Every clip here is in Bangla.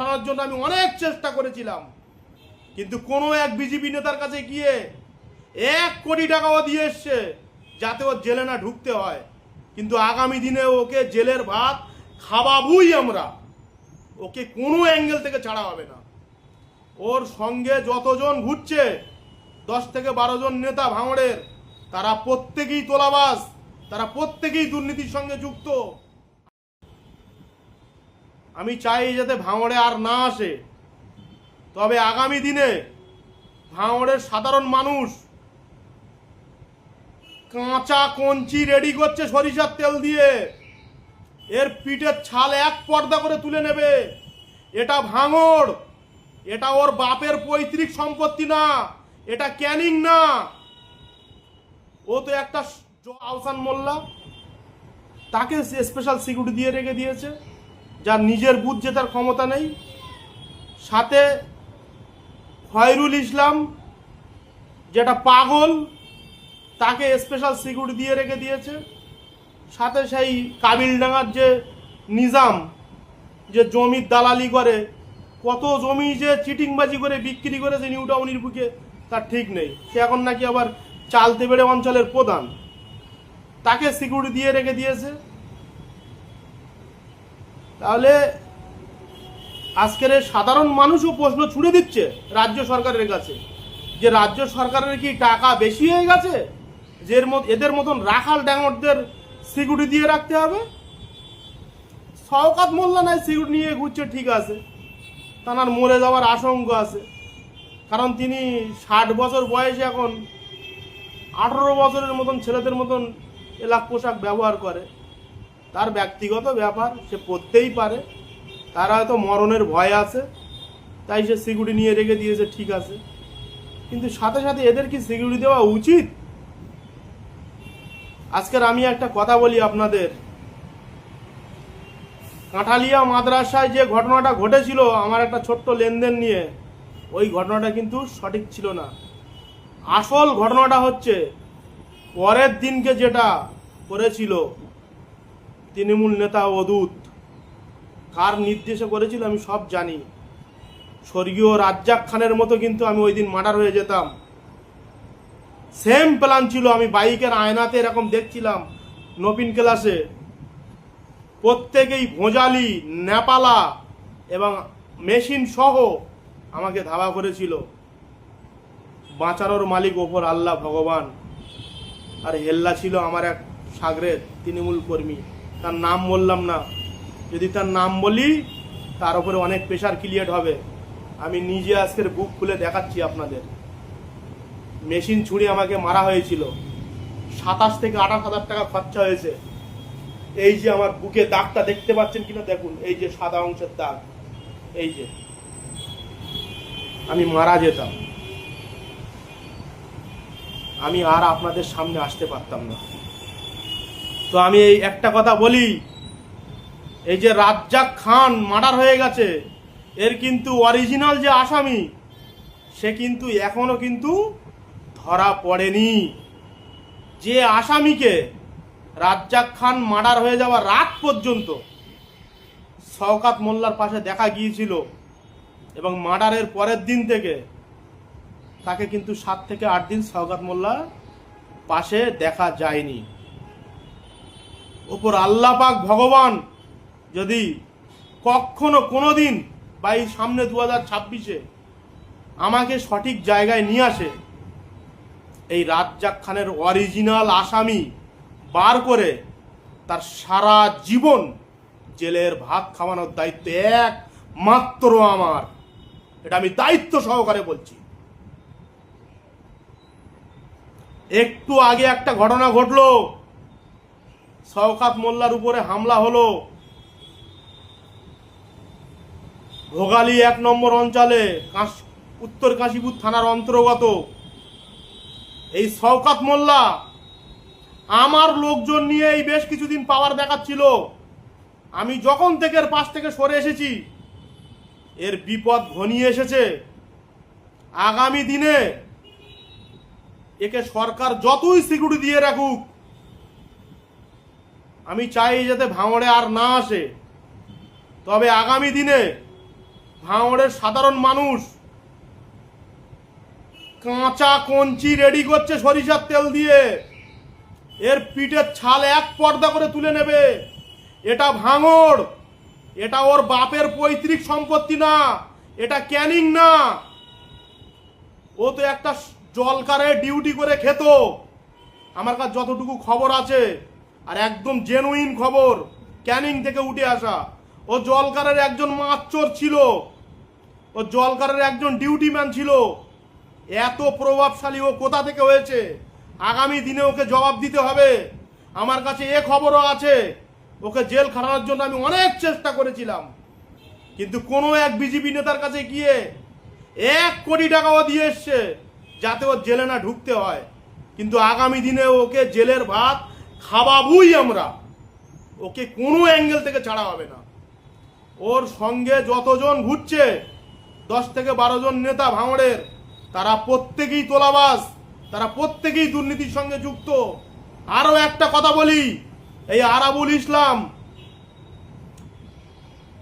আনার জন্য আমি অনেক চেষ্টা করেছিলাম। কিন্তু কোনো এক বিজেপি নেতার কাছে গিয়ে এক কোটি টাকাও দিয়ে এসছে, যাতে ও জেলে না ঢুকতে হয়। কিন্তু আগামী দিনে ওকে জেলের ভাত খাওয়াবুই আমরা। ওকে কোনো অ্যাঙ্গেল থেকে ছাড়া হবে না। ওর সঙ্গে যতজন ঘুরছে, দশ থেকে বারো জন নেতা ভাঙড়ের, তারা প্রত্যেকেই তোলাবাস তারা প্রত্যেকেই দুর্নীতির সঙ্গে যুক্ত। আমি চাই যাতে ভাঙড়ে আর না আসে। তবে আগামী দিনে ভাঙড়ের সাধারণ মানুষ কাঁচা কঞ্চি রেডি করছে সরিষার তেল দিয়ে। এর পিঠের ছাল এক পর্দা করে তুলে নেবে। এটা ভাঙড়। এটা ওর বাপের পৈতৃক সম্পত্তি না। এটা ক্যানিং না। ও তো একটা আহসান মোল্লা। তাকে স্পেশাল সিকিউরিটি দিয়ে রেখে দিয়েছে। যার নিজের বুথ জেতার ক্ষমতা নেই। সাথে খয়রুল ইসলাম, যেটা পাগল, তাকে স্পেশাল সিকিউরিটি দিয়ে রেখে দিয়েছে। সাথে সেই কাবিলডাঙ্গার যে নিজাম, যে জমির দালালি করে, কত জমি যে চিটিংবাজি করে বিক্রি করেছে নিউ টাউনের বুকে, তার ঠিক নেই। সে এখন নাকি আবার চালতে বেড়ে অঞ্চলের প্রধান। তাকে সিকিউরিটি দিয়ে রেখে দিয়েছে। তাহলে আজকের সাধারণ মানুষও প্রশ্ন ছুড়ে দিচ্ছে রাজ্য সরকারের কাছে যে রাজ্য সরকারের কি টাকা বেশি হয়ে গেছে? যে এদের মতন রাখাল ড্যাঙরদের সিকিউরিটি দিয়ে রাখতে হবে? শওকাত মোল্লা নাই সিকিউরিটি নিয়ে ঘুরছে, ঠিক আছে। তার মরে যাওয়ার আশঙ্কা আছে। কারণ তিনি ষাট বছর বয়সে এখন আঠারো বছরের মতন ছেলেদের মতন এলাক পোশাক ব্যবহার করে। তার ব্যক্তিগত ব্যাপার, সে পড়তেই পারে। তার হয়তো মরণের ভয় আছে, তাই সে সিকিউরিটি নিয়ে রেখে দিয়েছে, ঠিক আছে। কিন্তু সাথে সাথে এদের কি সিকিউরিটি দেওয়া উচিত? আজকের আমি একটা কথা বলি আপনাদের। কাঁঠালিয়া মাদ্রাসায় যে ঘটনাটা ঘটেছিল, আমার একটা ছোট্ট লেনদেন নিয়ে, ওই ঘটনাটা কিন্তু সঠিক ছিল না। আসল ঘটনাটা হচ্ছে, পরের দিনকে যেটা করেছিল তৃণমূল নেতা অদূত। কার নির্দেশে করেছিল আমি সব জানি। স্বর্গীয় রাজ্জাক খানের মতো কিন্তু আমি ওই দিন মার্ডার হয়ে যেতাম। সেম প্ল্যান ছিল, আমি বাইকের আয়নাতে এরকম দেখছিলাম নবীন ক্লাসে। প্রত্যেকেই ভোজালি, নেপালা এবং মেশিন সহ আমাকে ধাওয়া করেছিল। বাঁচানোর মালিক ওপর আল্লাহ ভগবান। আর হেল্লা ছিল আমার এক সাগরের তৃণমূল কর্মী। তার নাম বললাম না। যদি তার নাম বলি, তার উপরে অনেক প্রেশার ক্রিয়েট হবে। আমি নিজে আজকের বুক খুলে দেখাচ্ছি আপনাদের। মেশিন ছুঁড়ে আমাকে মারা হয়েছিল। সাতাশ থেকে আঠাশ হাজার টাকা খরচা হয়েছে। এই যে আমার বুকে দাগটা দেখতে পাচ্ছেন কিনা দেখুন। এই যে সাদা অংশের দাগ। এই যে। আমি মারা যেতাম। আমি আর আপনাদের সামনে আসতে পারতাম না। তো আমি এই একটা কথা বলি। এই যে রাজ্জাক খান মার্ডার হয়ে গেছে, এর কিন্তু অরিজিনাল যে আসামি, সে কিন্তু এখনও কিন্তু ধরা পড়েনি। যে আসামিকে রাজ্জাক খান মার্ডার হয়ে যাওয়ার রাত পর্যন্ত শওকাত মোল্লার পাশে দেখা গিয়েছিল এবং মার্ডারের পরের দিন থেকে তাকে কিন্তু সাত থেকে আট দিন শওকাত মোল্লা পাশে দেখা যায়নি। ওপর আল্লাহ পাক ভগবান যদি কখনো কোনো দিন বা এই সামনে দু হাজার ছাব্বিশে আমাকে সঠিক জায়গায় নিয়ে আসে, এই রাজ্জাক খানের অরিজিনাল আসামি বার করে তার সারা জীবন জেলের ভাত খাওয়ানোর দায়িত্ব এক মাত্র আমার। এটা আমি দায়িত্ব সহকারে বলছি। একটু আগে একটা ঘটনা ঘটলো। শওকাত মোল্লার উপরে হামলা হলো। ভোগালী এক নম্বর অঞ্চলে কাশ- উত্তর কাশীপুর থানার অন্তর্গত। এই শওকাত মোল্লা আমার লোকজন নিয়ে এই বেশ কিছুদিন পাওয়ার দেখাচ্ছিল। আমি যখন থেকে এর পাশ থেকে সরে এসেছি, এর বিপদ ঘনিয়ে এসেছে। আগামী দিনে একে সরকার যতই সিকিউরিটি দিয়ে রাখুক আমি চাই যাতে ভাঙড়ে আর না আসে। তবে আগামী দিনে ভাঙড়ের সাধারণ মানুষ কাঁচা কঞ্চি রেডি করছে সরিষার তেল দিয়ে। এর পিঠের ছাল এক পর্দা করে তুলে নেবে। এটা ভাঙড়। এটা ওর বাপের পৈতৃক সম্পত্তি না। এটা ক্যানিং না। ও তো একটা জলকারে ডিউটি করে খেত। আমার কাছে যতটুকু খবর আছে আর একদম জেনুইন খবর, ক্যানিং থেকে উঠে আসা। ও জলকারের একজন মাচ্চর ছিল। ও জলকারের একজন ডিউটি ম্যান ছিল। এত প্রভাবশালী ও কোথা থেকে হয়েছে? আগামী দিনে ওকে জবাব দিতে হবে। আমার কাছে এ খবরও আছে। ওকে জেল খাটানোর জন্য আমি অনেক চেষ্টা করেছিলাম। কিন্তু কোনো এক বিজেপি নেতার কাছে গিয়ে এক কোটি টাকাও দিয়ে এসছে, যাতে ও জেলে না ঢুকতে হয়। কিন্তু আগামী দিনে ওকে জেলের ভাত খাওয়াবুই আমরা। ওকে কোনো অ্যাঙ্গেল থেকে ছাড়া হবে না। ওর সঙ্গে যতজন ঘুরছে, দশ থেকে বারো জন নেতা ভাঙড়ের, তারা প্রত্যেকেই তোলাবাস তারা প্রত্যেকেই দুর্নীতির সঙ্গে যুক্ত। আরও একটা কথা বলি, এই আরাবুল ইসলাম,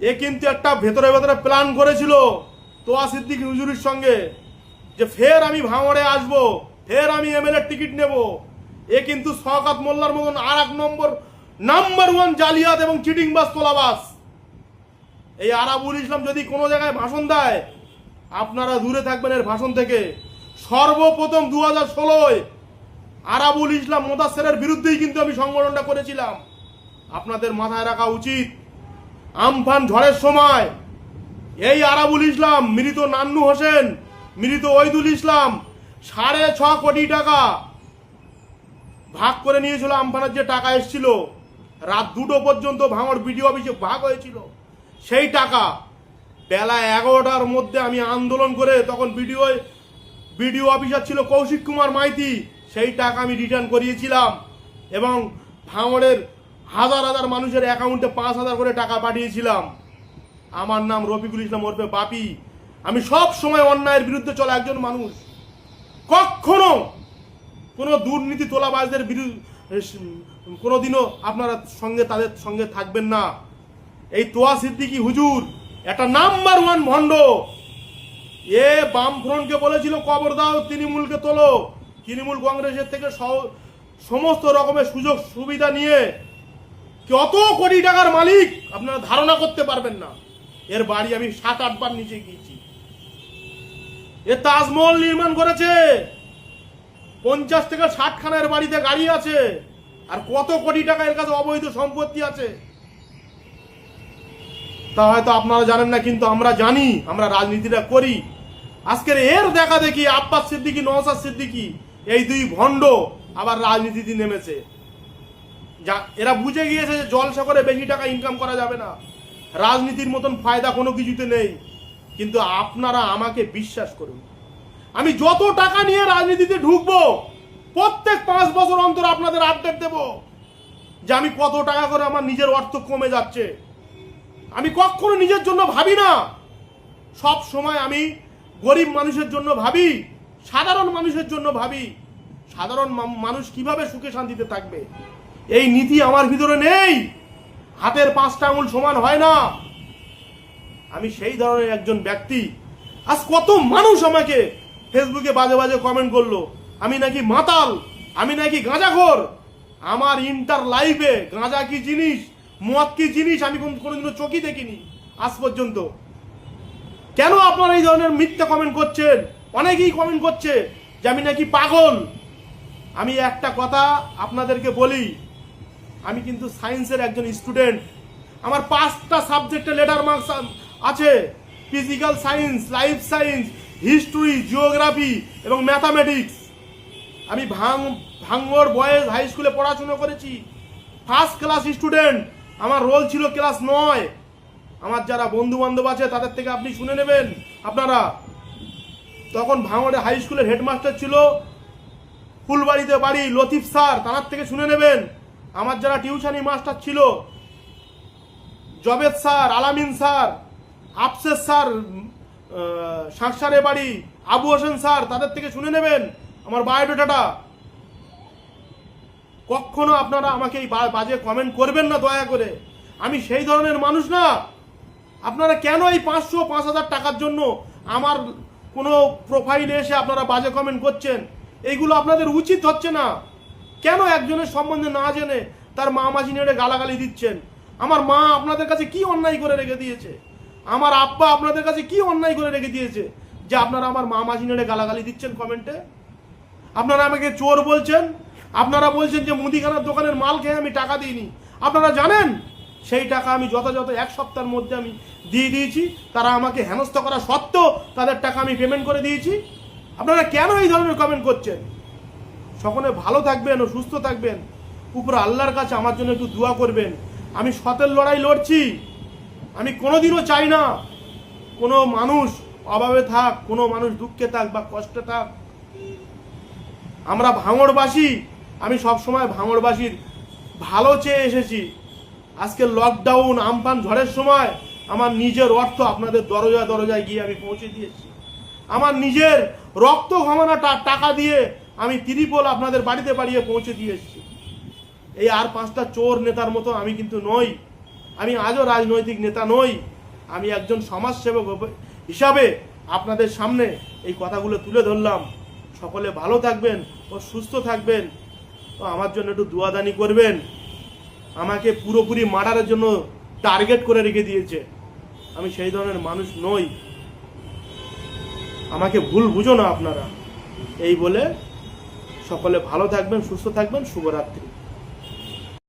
এ কিন্তু একটা ভেতরে ভেতরে প্ল্যান করেছিল তোয়া সিদ্দিক হুজুরির সঙ্গে, যে ফের আমি ভাঙড়ে আসব, ফের আমি এমএলএ টিকিট নেব। এ কিন্তু শওকাত মোল্লার মতন আর এক নম্বর নাম্বার ওয়ান জালিয়াত এবং চিটিং বাস তোলাবাস। এই আরাবুল ইসলাম যদি কোনো জায়গায় ভাষণ দেয়, আপনারা দূরে থাকবেন এর ভাষণ থেকে। সর্বপ্রথম দু হাজার ষোলোয় আরাবুল ইসলাম মোদাসেরের বিরুদ্ধেই কিন্তু আমি সংগঠনটা করেছিলাম। আপনাদের মাথায় রাখা উচিত, আমফান ঝড়ের সময় এই আরাবুল ইসলাম, মৃত নান্নু হোসেন, মৃত ওইদুল ইসলাম, সাড়ে ছ কোটি টাকা ভাগ করে নিয়েছিল আমফানের যে টাকা এসেছিল, রাত দুটো পর্যন্ত ভাঙড় বিডিও অফিসে ভাগ হয়েছিল। সেই টাকা বেলা এগারোটার মধ্যে আমি আন্দোলন করে তখন বিডিও বিডিও অফিসার ছিল কৌশিক কুমার মাইতি, সেই টাকা আমি রিটার্ন করিয়েছিলাম এবং ভাঙড়ের হাজার হাজার মানুষের অ্যাকাউন্টে পাঁচ হাজার করে টাকা পাঠিয়েছিলাম। আমার নাম রফিকুল ইসলাম ওরফে বাপি। আমি সব সময় অন্যায়ের বিরুদ্ধে চলা একজন মানুষ। কখনো কোনো দুর্নীতি তোলাবাজদের বিরুদ্ধে কোনোদিনও আপনারা সঙ্গে, তাদের সঙ্গে থাকবেন না। এই তোয়া সিদ্দিকি হুজুর, একটা নাম্বার ওয়ান ভণ্ড। এ বামফ্রন্টকে বলেছিল, কবর দাও, তৃণমূলকে তোলো। তৃণমূল কংগ্রেসের থেকে সমস্ত রকমের সুযোগ, সুবিধা নিয়ে কত কোটি টাকার মালিক আপনারা ধারণা করতে পারবেন না। এর বাড়ি আমি সাত, আটবার নিচে গিয়েছি। এ তাজমহল নির্মাণ করেছে। পঞ্চাশ থেকে ষাট খানের বাড়িতে গাড়ি আছে। আর কত কোটি টাকা এর কাছে অবৈধ সম্পত্তি আছে? তা হয়তো আপনারা জানেন না, কিন্তু আমরা জানি, আমরা রাজনীতিটা করি। আজকের এর দেখা দেখি, আব্বাস সিদ্দিকি নওসাদ সিদ্দিকি, এই দুই ভণ্ড আবার রাজনীতিতে নেমেছে। যা, এরা বুঝে গিয়েছে যে জলসা করে বেশি টাকা ইনকাম করা যাবে না। রাজনীতির মতন ফায়দা কোনো কিছুতে নেই। কিন্তু আপনারা আমাকে বিশ্বাস করুন। আমি যত টাকা নিয়ে রাজনীতিতে ঢুকবো, প্রত্যেক পাঁচ বছর অন্তর আপনাদের আপডেট দেব যে আমি কত টাকা করে আমার নিজের অর্থ কমে যাচ্ছে। আমি কখনো নিজের জন্য ভাবি না। সব সময় আমি গরিব মানুষের জন্য ভাবি, সাধারণ মানুষের জন্য ভাবি। সাধারণ মানুষ কীভাবে সুখে শান্তিতে থাকবে? এই নীতি আমার ভিতরে নেই। হাতের পাঁচটা আঙুল সমান হয় না। আমি সেই ধরনের একজন ব্যক্তি। আজ কত মানুষ আমাকে ফেসবুকে বাজে বাজে কমেন্ট করল। আমি নাকি মাতাল, আমি নাকি গাঁজাখোর। আমার ইন্টার লাইফে গাঁজা কি জিনিস, মদ কি জিনিস আমি কোন- কোনোদিনও চোখই দেখিনি আজ পর্যন্ত। কেন আপনারা এই ধরনের মিথ্যা কমেন্ট করছেন? অনেকেই কমেন্ট করছে যে আমি নাকি পাগল। আমি একটা কথা আপনাদেরকে বলি, আমি কিন্তু সায়েন্সের একজন স্টুডেন্ট আমার পাঁচটা সাবজেক্টে লেটার মার্কস আছে। Physical science life science history geography এবং ম্যাথামেটিক্স আমি ভাং ভাঙ্গর বয়েজ হাই স্কুলে পড়াশুনো করেছি। ফার্স্ট ক্লাস স্টুডেন্ট আমার রোল ছিল ক্লাস নয়। আমার যারা বন্ধু বান্ধব আছে, তাদের থেকে আপনি শুনে নেবেন। আপনারা, তখন ভাঙড়ে হাই স্কুলের হেডমাস্টার ছিল ফুলবাড়িতে বাড়ি লতিফ স্যার, তার থেকে শুনে নেবেন। আমার যারা টিউশনি মাস্টার ছিল, Jabed sir, Alamin sir, আফসেস sir সাংসারে বাড়ি, আবু হোসেন স্যার, তাদের থেকে শুনে নেবেন আমার বায়োডাটাটা। কখনো আপনারা আমাকে এই বাজে কমেন্ট করবেন না, দয়া করে। আমি সেই ধরনের মানুষ না। আপনারা কেন এই পাঁচশো, পাঁচ হাজার টাকার জন্য আমার কোনো প্রোফাইলে এসে আপনারা বাজে কমেন্ট করছেন? এইগুলো আপনাদের উচিত হচ্ছে না। কেন একজনের সম্বন্ধে না জেনে তার মা মাঝি নেড়ে গালাগালি দিচ্ছেন? আমার মা আপনাদের কাছে কি অন্যায় করে রেখে দিয়েছে? আমার আব্বা আপনাদের কাছে কি অন্যায় করে রেখে দিয়েছে? যে আপনারা আমার মা মাঝি নেড়ে গালাগালি দিচ্ছেন কমেন্টে? আপনারা আমাকে চোর বলছেন? আপনারা বলছেন যে মুদিখানার দোকানের মাল খেয়ে আমি টাকা দিইনি। আপনারা জানেন? সেই টাকা আমি যথাযথ এক সপ্তাহের মধ্যে আমি দিয়ে দিয়েছি। তারা আমাকে হেনস্থা করা সত্ত্বেও তাদের টাকা আমি পেমেন্ট করে দিয়েছি। আপনারা কেন এই ধরনের কমেন্ট করছেন? সকলে ভালো থাকবেন ও সুস্থ থাকবেন। উপর আল্লাহর কাছে আমার জন্য একটু দোয়া করবেন। আমি সতের লড়াই লড়ছি। আমি কোনোদিনও চাই না কোনো মানুষ অভাবে থাক, কোনো মানুষ দুঃখে থাক বা কষ্টে থাক। আমরা ভাঙড়বাসী, আমি সব সময় ভাঙড়বাসীর ভালো চেয়ে এসেছি। আজকে লকডাউন আমফান ঝড়ের সময় আমার নিজের অর্থ আপনাদের দরজায় দরজায় গিয়ে আমি পৌঁছে দিয়েছি। আমার নিজের রক্ত ঘমানাটা টাকা দিয়ে আমি ত্রিপল আপনাদের বাড়িতে বাড়িয়ে পৌঁছে দিয়ে এসেছি এই আর পাঁচটা চোর নেতার মতো আমি কিন্তু নই। আমি আজও রাজনৈতিক নেতা নই, আমি একজন সমাজসেবক হিসাবে আপনাদের সামনে এই কথাগুলো তুলে ধরলাম। সকলে ভালো থাকবেন ও সুস্থ থাকবেন। ও আমার জন্য একটু দুয়াদানি করবেন। আমাকে পুরোপুরি মার্ডারের জন্য টার্গেট করে রেখে দিয়েছে। আমি সেই ধরনের মানুষ নই। আমাকে ভুল বুঝো না আপনারা। এই বলে সকলে ভালো থাকবেন, সুস্থ থাকবেন, শুভরাত্রি।